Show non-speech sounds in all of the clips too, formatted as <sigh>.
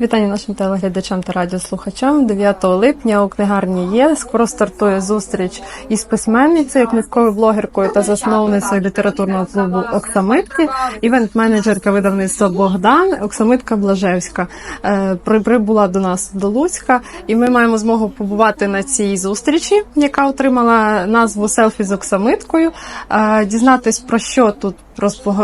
Вітання нашим телеглядачам та радіослухачам. 9 липня у книгарні є. Скоро стартує зустріч із письменницею, книжковою блогеркою та засновницею літературного клубу Оксамитки, івент-менеджерка видавництва Богдан Оксамитка Блажевська. Е, Прибула до нас до Луцька, і ми маємо змогу побувати на цій зустрічі, яка отримала назву селфі з Оксамиткою, е, дізнатись про що тут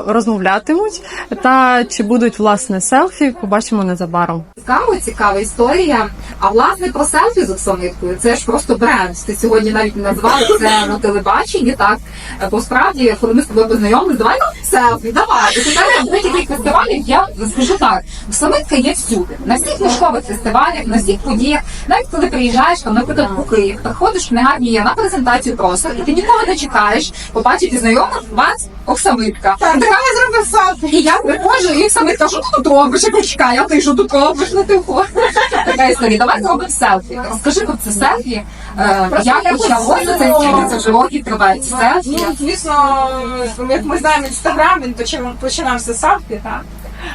розмовлятимуть, та чи будуть власне селфі, побачимо незабаром. Цікава, цікава історія. А власне про селфі з Оксамиткою це ж просто бренд. Ти сьогодні навіть назвали це на телебаченні. Так бо справді, коли ми з тобою познайомилися, давай ну, селфі, давай. І тепер будь-яких фестивалях я скажу так: Оксамитка є всюди, на всіх книжкових фестивалях, на всіх подіях. Навіть коли приїжджаєш, там, наприклад, у Київ, приходиш в книгарні на презентацію просто, і ти нікого не чекаєш побачити знайомих вас Оксамитка. Так, давай зробив селфі. І я приходжу і саме кажу, що тут робиш? Я кажу, чекай, а ти що тут робиш на тихо? Така історія. Давай зробимо селфі. Розкажи про це селфі. Е, як почалося це скільки це вже років тривають селфі? Ну, звісно, як ми знаємо, інстаграм, він почав- починався з селфі, так.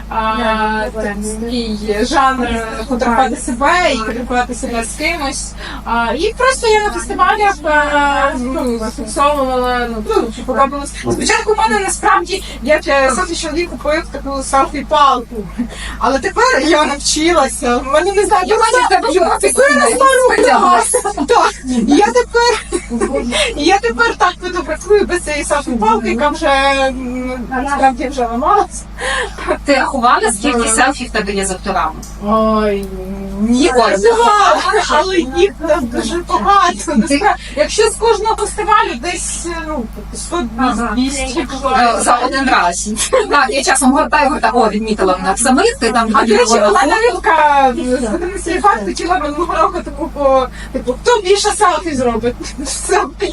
А, такий жанр фотографувати себе і фотографувати себе з кимось. А, і просто я на фестивалях е, ну, зафіксовувала, ну, ну, чи подобалось. Спочатку в мене насправді я для селфі чоловік купив таку селфі-палку. Але тепер я навчилася. В мене не знаю, Я бачу, в тебе вже офіційно Так, і я тепер, і я тепер так буду працюю без цієї селфі-палки, яка вже м, насправді вже ламалась. Ти рахувала, скільки селфі в тебе є з авторами? Ой, ні, але їх дуже багато. Якщо з кожного фестивалю десь ну 100-200. Е, За один раз. <laughs> Так, я часом гортаю, гортаю, о, відмітила мене Оксамитки, там А до речі, Олена Рибка з факт хотіла минулого року таку по типу, хто більше селфі зробить? <laughs>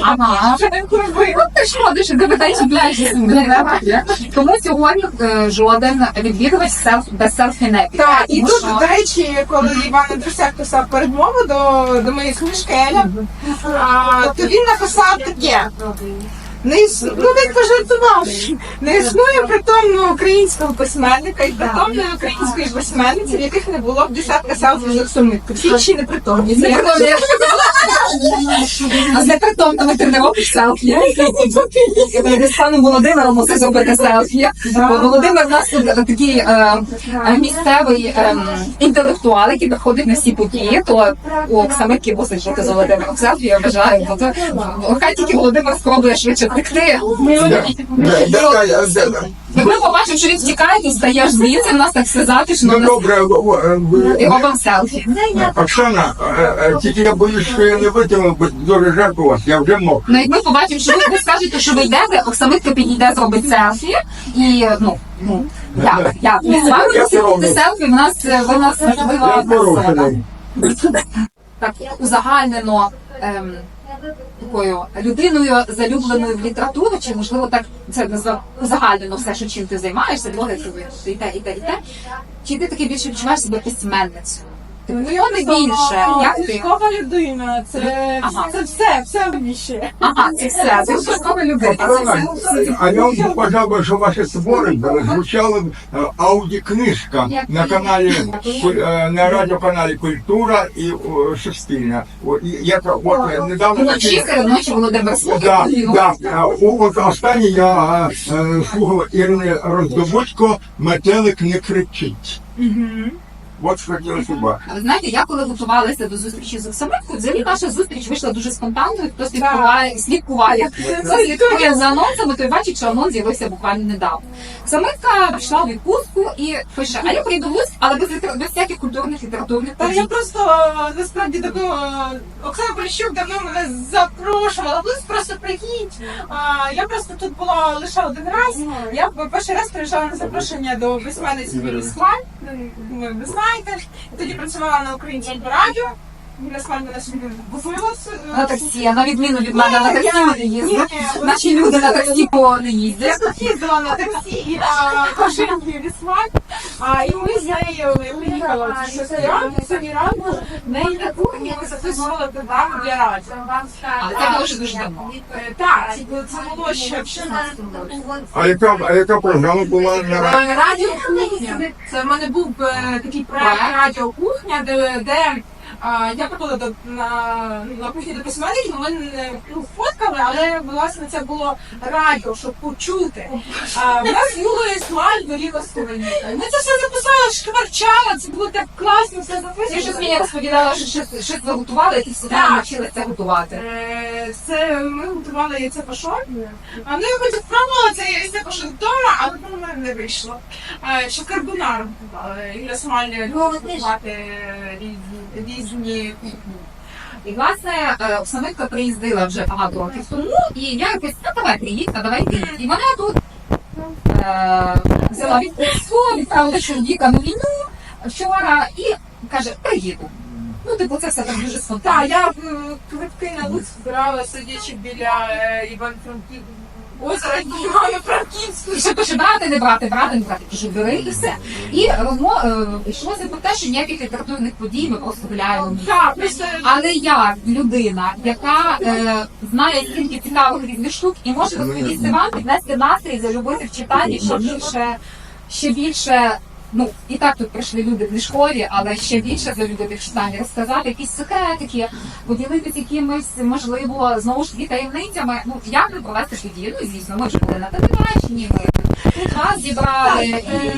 Ага. Ну, ти ж ходиш, і тебе. Тому сьогодні е, жоден відвідувач без селфі не піде. Так, і тут, до речі, коли Іван Друсяк писав передмову до, до моєї книжки Еля, а, то він написав таке. Не іс... Ну, він пожартував. Не існує притомного українського письменника і притомної української письменниці, в яких не було б десятка з Оксамитку. Всі чи непритомні. Це я А з непритомними ти не робиш селфі. Я з паном Володимиром мусив зробити селфі. Бо Володимир у нас тут такий е, е, місцевий е, інтелектуал, який приходить на всі події, то у Оксамитки мусить бути з Володимиром селфі, я вважаю. Бо то, хай тільки Володимир спробує швидше втекти. Ми побачимо, що він втікає, ти стаєш звідси, в нас так все затишно, Ну нас- добре, о, е, ви- і робимо селфі. Оксана, е, е, тільки я боюсь, що я не витягну, бо дуже жарко у вас, я вже мокрий. Ну, як ми побачимо, що ви, ви скажете, що ви йдете, Оксамитка підійде, зробить селфі, і ну, ну як, як, ми з вами Я селфі, в нас, е, ви в нас важлива Я персона. порушений. Так, узагальнено ем, такою людиною, залюбленою в літературу, чи можливо так це назвав загально все, що чим ти займаєшся, блогеркою, і те, і те, і те. Чи ти таки більше відчуваєш себе письменницею? Не більше? Як ти? Книжкова людина, це, Ага. це все, все більше. Ага, це все, це випадково любити. Оксана, А я вам побажав би, що ваші твори звучали е, аудіокнижка на каналі е, на радіоканалі Культура і о, Суспільна. О, і Я та- от е, недавно Вночі серед ночі Володимир слухав. Да, да. Е, о- От останній я е, слухав Ірини Роздобудько «Метелик не кричить». От що хотілося б. Ви знаєте, я коли готувалася до зустрічі з Оксамиткою, взагалі наша зустріч вийшла дуже спонтанною. Хто слідкуває, слідкуває, хто слідкує за анонсами, той бачить, що анонс з'явився буквально недавно. Оксамитка пішла в відпустку і пише, а я прийду в Луцьк, але без, літер- без всяких культурних літературних Та я просто насправді давно Оксана Поліщук давно мене запрошувала. Ви просто приїдь. А, я просто тут була лише один раз. Я перший раз приїжджала на запрошення до. Ви ви Я тоді працювала на українському радіо. З- На таксі, а на відміну від мене на таксі не їздить. Наші люди на таксі по не їздять. Я тут їздила на таксі і на машині а і ми з нею приїхали ранку, сьогодні ранку, в неї на кухні ми записували програму для радіо. Але це було вже дуже давно. Так, це було- ще в 16. А яка, а яка програма була на радіо? Радіо кухня. Це в мене був е, такий проект Радіо кухня, де, е, я приходила до на, на кухні до письменників, ми не ну, фоткали, але власне це було радіо, щоб почути. А, в нас Юлою Смаль горіла столовіка. Ми це все записали, шкварчали, це було так класно, все Ти щось мені розповідала, що щось, щось ви готували, і ти все Так. навчилася готувати. Е, Це ми готували яйце пашот. А ну я хоч спробувала це яйце пашот вдома, але воно в мене не вийшло. Е, Ще карбонару готували. Юля Смаль любить готувати різні, різні кухні. І власне е, Оксанитка приїздила вже багато років тому, і я якось, ну давай приїдь, а давай ти. І вона тут е, взяла відпустку, відправила чоловіка на війну вчора і каже, приїду. Ну, типу, це все так дуже Так, спонтанно. я м, квитки на Луцьк збирала, сидячи біля е, Іван-Франків. Озера. <laughs> <laughs> І ще пише брати, не брати, брати, не брати. Кажу, бери і все. І розмо е, йшлося про те, що ніяких літературних подій ми просто гуляємо. Але я людина, яка е, знає стільки цікавих різних штук і може розповісти вам, піднести настрій, залюбити в читанні ще більше, ще більше. Ну і так тут прийшли люди книжкові, але ще більше залюбити в читанні, розказати якісь секретики, поділитися якимись, можливо, знову ж таки таємницями. Ну як ви провести тоді? Ну звісно, ми вже були на телебаченні, ми тут вас зібрали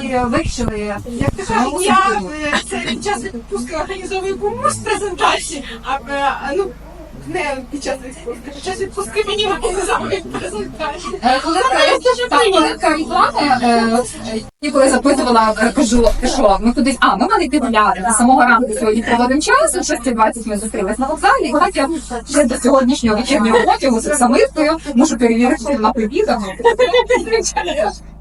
і вивчили. Як ти кажеш, я е, це під час відпустки організовую комусь презентації, а е, а, ну не під час відпустки. Під час відпустки мені презентації. Е, Коли так, коли реклами, е, е, коли запитувала, е, кажу, ти що, ми кудись, а, ми мали йти гуляти. До самого ранку сьогодні проводимо час, о 6.20 ми зустрілись на вокзалі, і от я ще до сьогоднішнього вечірнього потягу з самиткою мушу перевірити, чи вона привітана.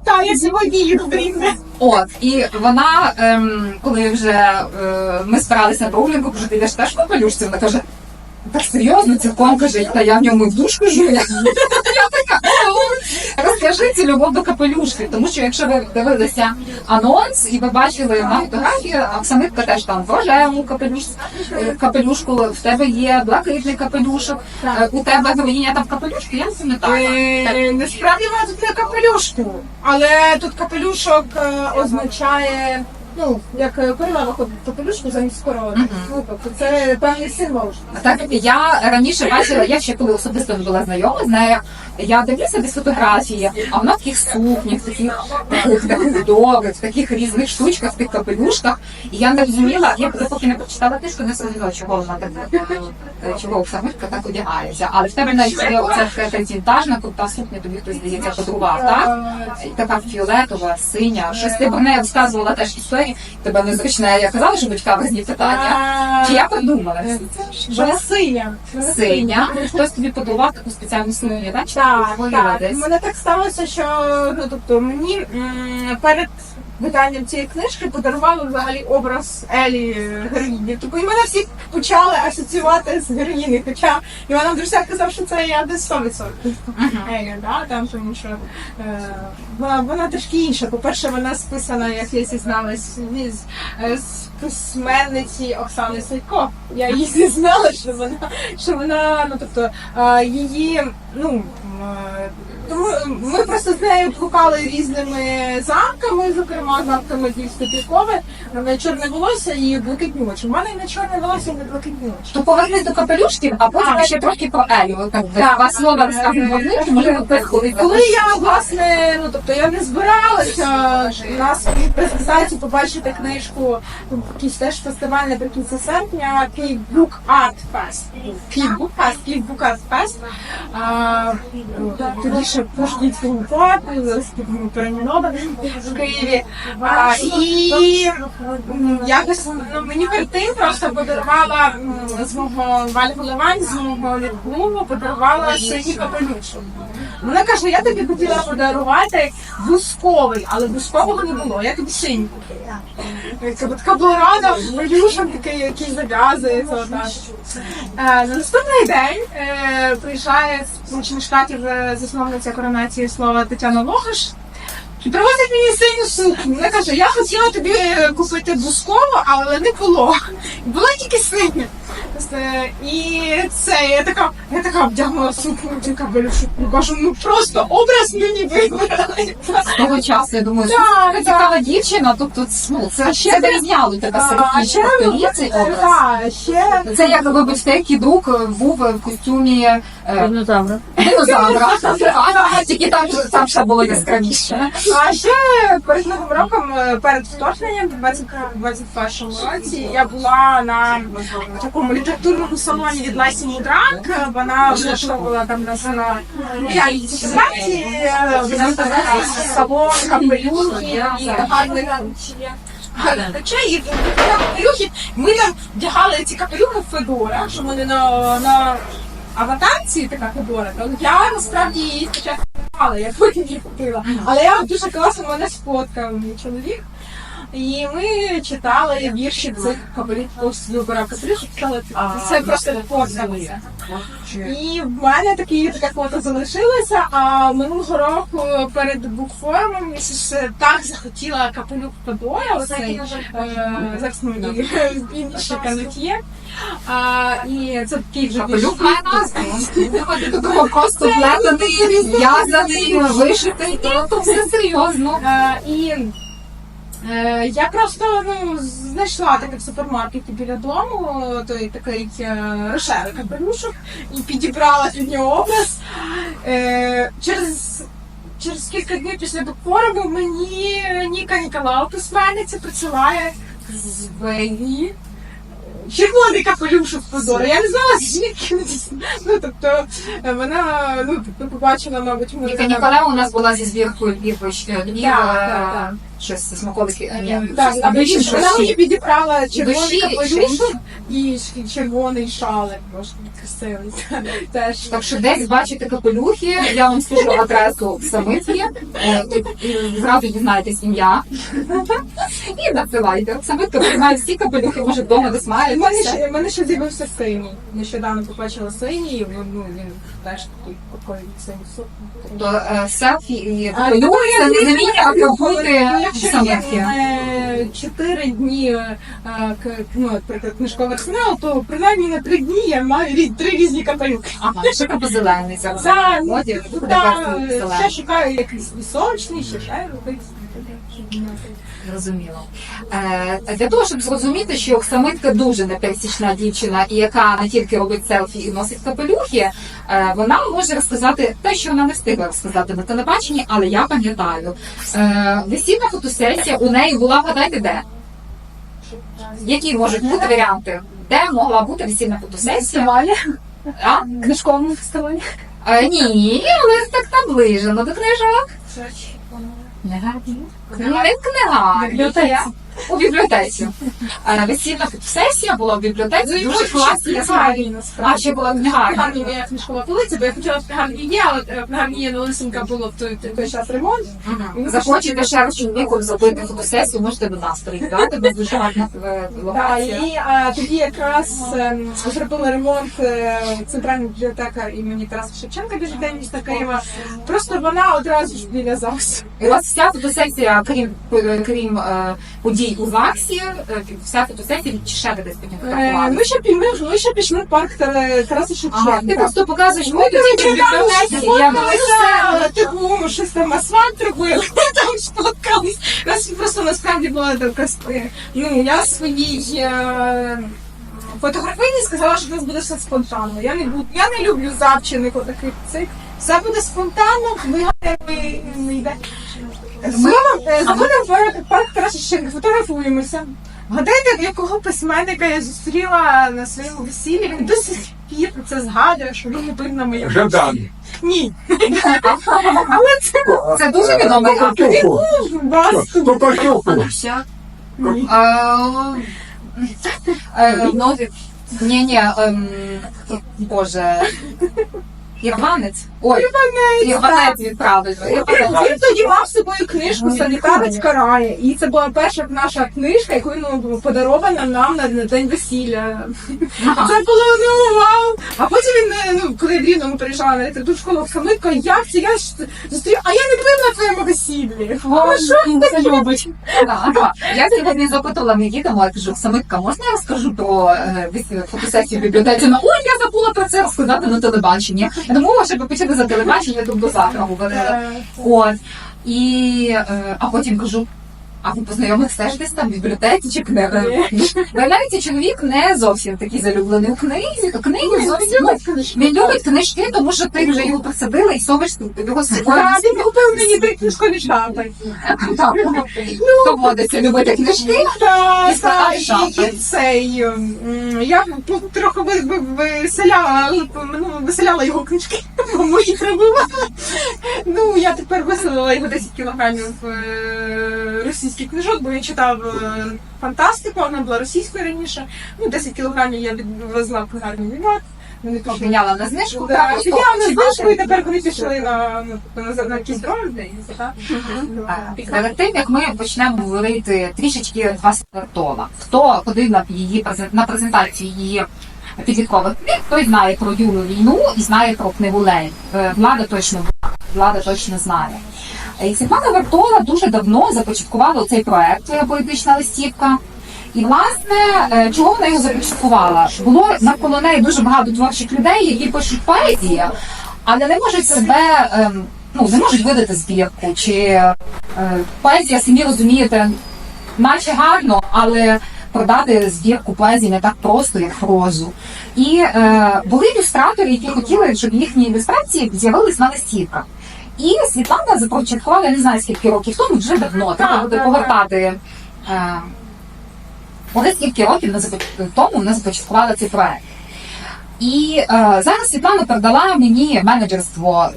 Так, я сьогодні їх прийме. От, і вона, ем, коли вже е, ми збиралися на прогулянку, кажу, ти йдеш теж в капелюшці? Вона каже, так серйозно, цілком каже, та я в ньому і в душ кажу. Я, така, «О, розкажи цю любов до капелюшки, тому що якщо ви дивилися анонс і ви бачили на фотографії, Оксанитка теж там в рожевому капелюш, капелюшку, в тебе є блакитний капелюшок, у тебе героїня там в капелюшку, я не пам'ятаю. Е, Насправді вона тут не капелюшку, але тут капелюшок е, означає. Ну, як е, корова виходить капелюшку замість. Мгм. Ну, тобто це певний символ. Так я раніше бачила, я ще коли особисто не була знайома з нею, я дивлюся десь фотографії, а вона в таких сукнях, таких таких таких добрих, в таких різних штучках, в тих капелюшках. І я не розуміла, я поки не прочитала книжку, не зрозуміла, чого вона так е, чого Оксамитка так одягається. Але в тебе навіть така вінтажна крута сукня, тобі хтось здається подарував, так? Така фіолетова, синя. Щось ти про неї розказувала теж історії, тебе незручне. Я казала, що батька різні питання. Чи я придумала? Синя. Синя. Хтось тобі подарував таку спеціальну синю, так? Так, так. мене так сталося, що ну тобто мені перед виданням цієї книжки подарували взагалі образ Елі героїні. Тобто і мене всі почали асоціювати з героїною. Хоча Іван Андрюсяк казав, що це я десь 100%. Елі, да? там, тому що е, вона, вона трошки інша. По-перше, вона списана, як я зізналась, з, е, з письменниці Оксани Сайко. Я її зізнала, що вона, що вона, ну тобто, її, ну. Тому ми просто з нею блукали різними замками, зокрема замками Львівсько-Пікове, на чорне волосся і блакитні очі. У мене на чорне волосся, на блакитні очі. То повернись до капелюшків, а потім А. ще трохи про Елю. Два слова можливо, хтось Коли я власне, ну тобто я не збиралася на своїй презентації побачити книжку, якийсь теж фестиваль наприкінці серпня, Київ Book Art Fest. Київ Book Fest, Київ Book Art Fest. А, тоді ще зараз ми перейменовані в Києві. А, і якось ну, мені тим просто подарувала з мого Валя Голевань, з мого літклубу, подарувала синій капелюшок. Вона каже, я тобі хотіла подарувати бусковий, але бускового не було, я тобі купила. Така була рада, Валюшин такий, який зав'язується. отак. Е, На наступний день е, з Сполучених Штатів е, засновниця коронації слова Тетяна Логаш. І привозить мені синю сукню. Вона каже, я хотіла тобі е, купити бускову, але не було. Була тільки синя. Е, І це я така, я така вдягнула сукню, така Валюшу, кажу, ну просто образ мені вибрали. З того часу, я думаю, Так, така так. цікава дівчина, тобто ну, це ще ще вирізняло тебе серед А, інших авторів цей образ. Ще Це як вибачте, як кідрук був в костюмі е, Динозавра. динозавра. <laughs> Тільки там, там ще було яскравіше. А ще перед новим роком, е, перед вторгненням, в 2021 році, я була на такому літературному салоні від Лесі Мудрак. Вона влаштовувала там на п'ять салон, капелюхи і гарних. І капелюхи. Ми там вдягали ці капелюхи в Федора, що вони на, на аватарці така Федора. Я насправді її спочатку але я потім її купила. Але я дуже класно мене сфоткав мій чоловік. І ми читали вірші цих вибирав кабелів, читали це просто фоткалося. І в мене такі така фото залишилася. А минулого року перед я ж так захотіла капелюк Федора, оцей зараз ми. А, і це такий вже більш Капелюх має назву. Просто плетений, зв'язаний, вишитий, то, то все серйозно. І е, я просто ну, знайшла таке в супермаркеті біля дому, той такий е, рожевий капелюшок, і підібрала під нього образ. Е, через, через кілька днів після букфоруму мені Ніка Ніколау, письменниця, присилає з Вені. Червоний капелюшок Федора. Я не знала, звідки. Ну, тобто, е, вона ну, тобто, побачила, мабуть. Ніка вона- у нас була зі збіркою Львів, Е, щось смаколики. е, ні, Так, щось а більше, вона щось. мені підібрала червоний Душі, капелюшок і ш- червоний шалик, може красивий. <laughs> Теж Так що десь бачите капелюхи, я вам скажу адресу в е, і- і зразу дізнаєтесь ім'я. <laughs> І надсилайте. Самитка приймає всі капелюхи, може вдома десь має. У мене ще, в мене ще з'явився синій. Нещодавно побачила синій, і ну, він теж такий такий. Тобто е, селфі і ну, це не Ну, є самитки. е, чотири дні е, ну, наприклад, книжкових снел, то принаймні на три дні я маю три різні капелюхи. Ага, <laughs> ще капозелений зараз. Так, ще шукаю якийсь вісочний, ще ще якийсь. Зрозуміло. Е, для того, щоб зрозуміти, що Оксамитка дуже непересічна дівчина, і яка не тільки робить селфі і носить капелюхи, е, вона може розказати те, що вона не встигла розказати на телебаченні, але я пам'ятаю. Е, весільна фотосесія у неї була, гадайте, де? Які можуть бути варіанти? Де могла бути весільна фотосесія? А? Книжковому фестивалі. Е, ні, але так наближено до книжок. Не これくらいは、両体や。У бібліотеці. Е, Весільна фотосесія була в бібліотеці, дуже класні, яскраві. А, ще була книга. Гарні є книжкова полиця, бо я хотіла в гарні є, але е, в гарні є Лисенка було в той, той, час ремонт. Захочете ще раз чоловіком зробити фотосесію, можете до нас приїхати, бо дуже гарна е, локація. і а, тоді якраз ем, зробили ремонт е, центральна бібліотека імені Тараса Шевченка біля міста Києва. Просто вона одразу ж біля ЗАГСу. І у вас вся фотосесія, крім, е, крім е, подій у ЗАГСі, е, вся фотосесія ще де десь потім Е, фотографували. Ми ще пі- ми, ми ще пішли в парк Тара- Тараса Ага, ти Шевченка. просто показуєш, ми Ми тоді в бібліотеці, я Фоткалися, типу, щось там асфальт робили, <laughs> там споткались. Нас просто насправді була така сп- ну, я своїй е, фотографині сказала, що в нас буде все спонтанно. Я не буду, я не люблю завчених отаких цих. Все буде спонтанно, ми ми не йде. Заходимо е, заходимо в парк- парк Тараса Шевченка, фотографуємося. Гадайте, якого письменника я зустріла на своєму весіллі. Він до сих пір про це згадує, що він був на моєму Жадан. ні. Це дуже відомий автор. Токачуку. Ні. Е, е, ні, ні, ем, боже. Ірванець. Ой, Ірванець відправить. Він тоді мав з собою книжку Санітарець карає. І це була перша наша книжка, яку ну, подарована нам на, день весілля. Це було ну вау. А потім він, е, ну, коли в Рівному приїжджала на літературну школу в Самитко, як це я зустрів, а я не був на твоєму весіллі. Він це любить. Я сьогодні запитала, ми їдемо, я кажу, Самитка, можна я розкажу про е, фотосесію в бібліотеці? Ой, я забула про це розказати на телебаченні. Я думаю, щоб почали за телебачення, тут до. Е, От. І, е, а потім кажу, а ви познайомились теж десь там в бібліотеці чи книга? Виявляється, чоловік не зовсім такий залюблений у книзі, книги зовсім. ну, Він любить книжки, тому що ти вже його присадила і совиш його з собою. Та, він купив мені три книжкові шапи. Так. Доводиться любити книжки. Та, І складати та, цей, я ну, трохи ви- ви- виселяла, ну, виселяла його книжки, <laughs> бо мої прибували. Ну, я тепер виселила його 10 кілограмів е, російських книжок, бо він читав е, фантастику, вона була російською раніше. Ну, 10 кілограмів я відвезла в книгарню Віват. Вони. Обміняла на знижку. Да, так, Я знаю, більше? і тепер вони пішли на, на, на, на якісь так? Перед тим як ми почнемо говорити трішечки вас Вартова, хто ходив на її на презентацію її підліткових книг, той знає про Юлю війну і знає про книгу Лель. Е, Влада точно влада точно знає. Світлана Вартова дуже давно започаткувала цей проект е, поетична листівка. І власне, е, чого вона його започаткувала? Було навколо неї дуже багато творчих людей, які пишуть поезії, але не можуть себе ем, ну не можуть видати збірку. Чи е, поезія, самі розумієте, наче гарно, але продати збірку поезії не так просто, як прозу. І е, були ілюстратори, які хотіли, щоб їхні ілюстрації з'явились на листівках. І Світлана започаткувала, я не знаю скільки років тому, вже давно, треба буде повертати. Е, Уже скільки років тому вона започаткувала цей проект. І е, зараз Світлана передала мені менеджерство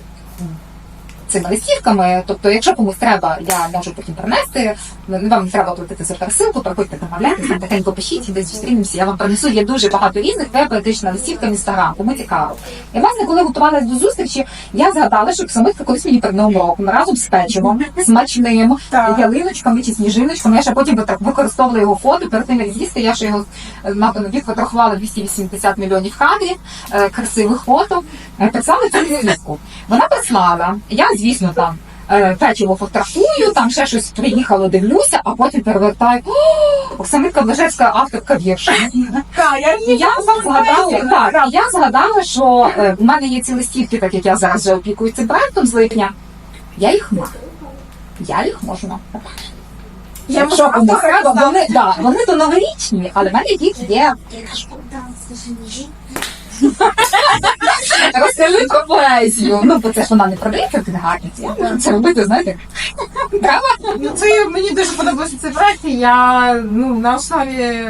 цими листівками. Тобто, якщо комусь треба, я можу потім принести. Вам не треба платити за пересилку, приходьте домовляйтесь, тихенько пишіть, десь зустрінемося. Я вам принесу. Є дуже багато різних, де листівка в інстаграм, кому цікаво. І власне, коли готувалася до зустрічі, я згадала, що Самитка колись мені перед новим роком разом з печивом, смачним, ялиночками чи сніжиночками. Я ще потім би так використовувала його фото перед тим, як з'їсти. Я ще його е, на відфотографувала 280 мільйонів кадрів, е, красивих фото. Е, Писала цю звістку. Вона прислала. Я, звісно, там. е, Печиво фотографую, там ще щось приїхало, дивлюся, а потім перевертаю. Оксамитка Блажевська авторка вірша. Я згадала, так, я згадала, що е, в мене є ці листівки, так як я зараз вже опікую цим проектом з липня. Я їх маю. Я їх можу вам побачити. Я Якщо можу комусь треба, вони, да, вони то новорічні, але в мене їх є. Розкажи про поезію. Ну, бо це ж вона не продається в книгарниці. Це робити, знаєте. Треба? Ну, це мені дуже подобався цей проект. Я ну на основі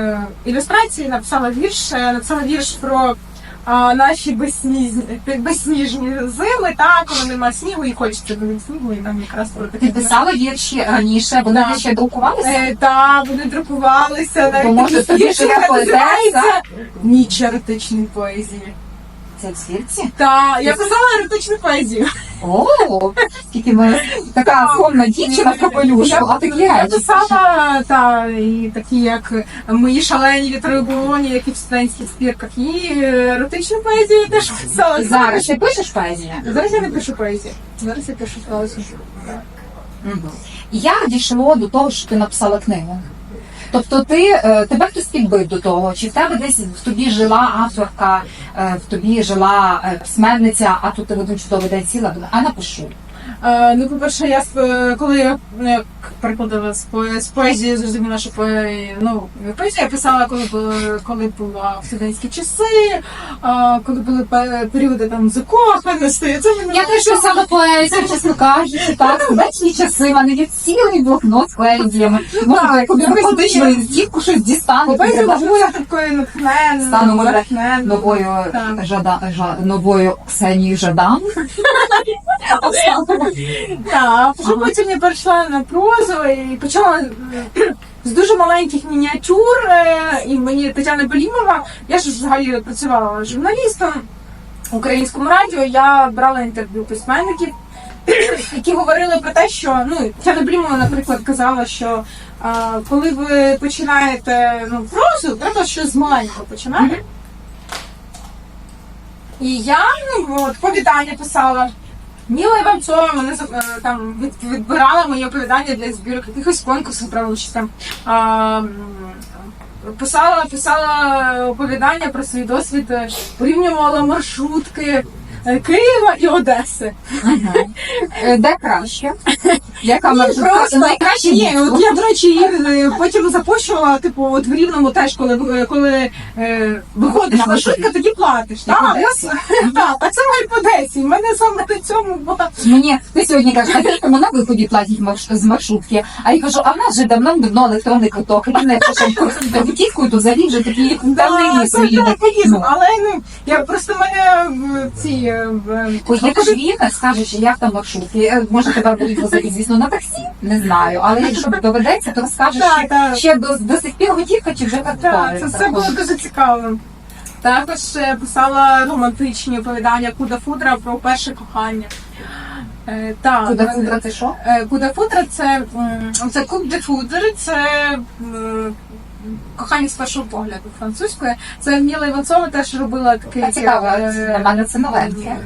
ілюстрації написала вірш, е, написала вірш про а, наші безсніжні, безсніжні зими, так, коли нема снігу і хочеться до снігу, і нам якраз про таке. Ти писала вірші раніше, вони Да. ще друкувалися? Е, так, вони друкувалися, навіть може, такі тобі вірші, яка поезія? називається Ніч еротичної поезії. Це в свірці? Та, я писала еротичну поезію. О, скільки ми така скромна дівчина в капелюшку, а такі Я речі. писала, та, і такі, як мої шалені вітри оболоні, як і в студентських збірках, і еротичну поезію теж писала. Зараз ти пишеш поезію? Зараз я не пишу поезію. Зараз я пишу поезію. І Як дійшло до того, що ти написала книгу? Тобто ти е, тебе хтось підбив до того, чи в тебе десь в тобі жила авторка, е, в тобі жила е, письменниця, а тут ти в один чудовий день сіла, а напишу. Е, ну, по-перше, я коли я ну, перекладала з, по- з поезії, зрозуміла, що ну, поезію я писала, коли, були- коли була в студентські часи, коли були пе- періоди там закоханості. Це мені Я теж писала поезію, чесно кажучи, так, студентські часи, в мене є цілий блокнот з поезіями. Можна Так, як поетичну листівку щось дістану. Поезія була такою натхненною. Стану, може, новою жада, новою Ксенією Жадан. <laughs> <laughs> Так, вже потім я перейшла на прозу і почала е, з дуже маленьких мініатюр. е, І мені Тетяна Белімова, я ж взагалі працювала журналістом. в українському радіо я брала інтерв'ю письменників, <clears throat> які говорили про те, що ну Тетяна Блімова, наприклад, казала, що а, коли ви починаєте ну, прозу, треба щось з маленького починати. І я ну, от, оповідання писала. Міла Іванцова мене там відбирала мої оповідання для збірок якихось конкурсів участь там. А, писала, писала оповідання про свій досвід, е, порівнювала маршрутки Києва і Одеси. Е, Де краще? Яка Ні, маршрутка? найкраще от я, до речі, їх е, потім запущувала, типу, от в рівному теж, коли, коли е, виходиш На маршрутка, тоді платиш. Так, так, так само і по Одесі. У мене саме на цьому була Мені ти сьогодні кажеш, а на виході платять марш- з маршрутки. А я кажу, а в нас же давно-давно електронний квиток. І що готівкою, то взагалі вже такі Так, свої. Ну. Але ну я просто мене ці е, в- Ой, він скаже, що як там маршрутки. Е, Може тебе будуть возити, звісно, на таксі, не знаю. Але якщо доведеться, то розкажеш, Так, що так. ще до, до сих пір готівка чи вже картка. Так, це все було дуже цікаво. Також е, писала романтичні оповідання Куда Фудра про перше кохання. Е, Так, Куди фудра це що? Е, Куда Фудра це, м, це Куб де Фудр, це м, кохання з першого погляду французької. Це Міла Іванцова теж робила такий Та Цікаво, е, для мене це новеньке.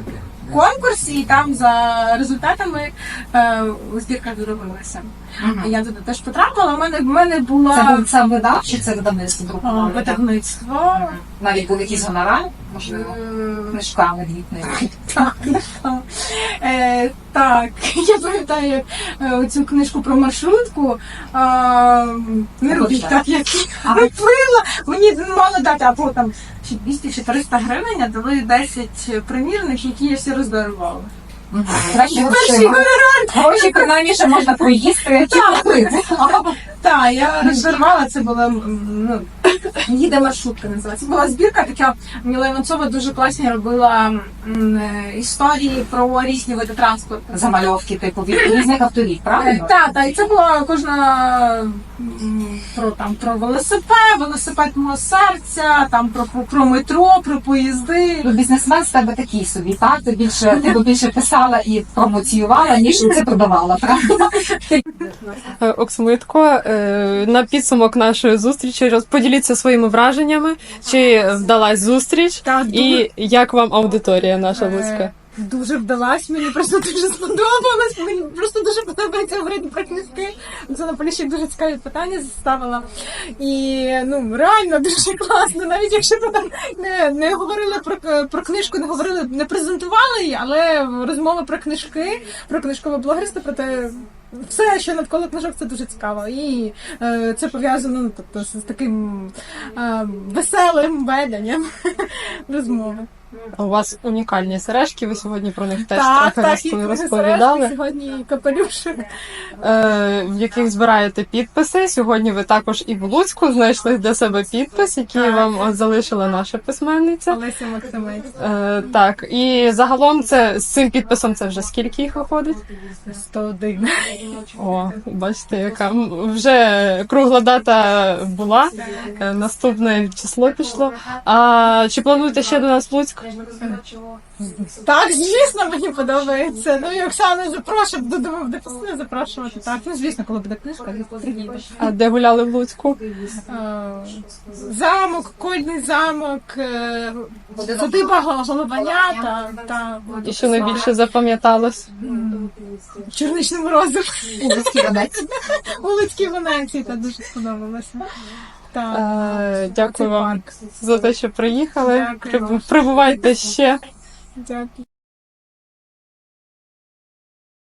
конкурс, і там за результатами е, збірка доробилася. Мгм. Я туди теж потрапила. У мене в мене була Це був сам видав чи це видавництво е, друкували? видавництво. Навіть був якийсь гонорар, можливо, Е, книжками двітними. <laughs> Так, е, так, <laughs> я пам'ятаю як, е, оцю книжку про маршрутку. Не робіть так, як я плила. Мені мало дати, або там чи 200 чи 300 гривень, а дали 10 примірних, які я всі роздарувала. Краще Перший гонорар. Гроші можна купити. Так, я роздарувала, це була м, ну, їде маршрутка називається. Була збірка така, Міла Іванцова дуже класні робила м, е, історії про різні види транспорту. Замальовки, типу, від різних авторів, правильно? Так, так, і це була кожна про там про велосипед, велосипед мого серця, там про, про, про метро, про поїзди. Ну, бізнесмен з тебе такий собі, так? Ти більше, ти б більше писала і промоціювала, ніж це продавала, правда? Е, Оксмитко, е, на підсумок нашої зустрічі розподіліться своїми враженнями, чи вдалась зустріч, Так, і як вам аудиторія наша луцька? Е, Дуже вдалась, мені просто дуже сподобалось. Мені просто дуже подобається говорити про книжки. Це на Поліщик дуже цікаві питання ставила. І ну реально дуже класно. Навіть якщо ми там не, не говорили про, про книжку, не говорили, не презентували її, але розмова про книжки, про книжкове блогерство, про те. Все, що навколо книжок, це дуже цікаво. І е, це пов'язано ну, тобто, з таким е, веселим веденням <laughs> розмови. У вас унікальні сережки, ви сьогодні про них теж Так, трохи так, і розпо- сережки розповідали. Сьогодні і капелюшок. е, в яких збираєте підписи. Сьогодні ви також і в Луцьку знайшли для себе підпис, який Так. вам залишила наша письменниця. Олеся Максимець. Е, так, і загалом це з цим підписом це вже скільки їх виходить? 101. О, бачите, яка вже кругла дата була. е, Наступне число пішло. А чи плануєте ще до нас в Луцьк? Так, звісно, мені подобається. Ну і Оксана запрошує, додому буде постійно запрошувати. Так, ну звісно, коли буде книжка. А де гуляли в Луцьку? Е, Замок, Кольний замок, е, садиба Голованя та, та І що найбільше запам'яталось? Чорничний морозив у Луцькій Венеції, та дуже сподобалося. Е, Дякую вам за те, що приїхали. Прибувайте ще. Дякую.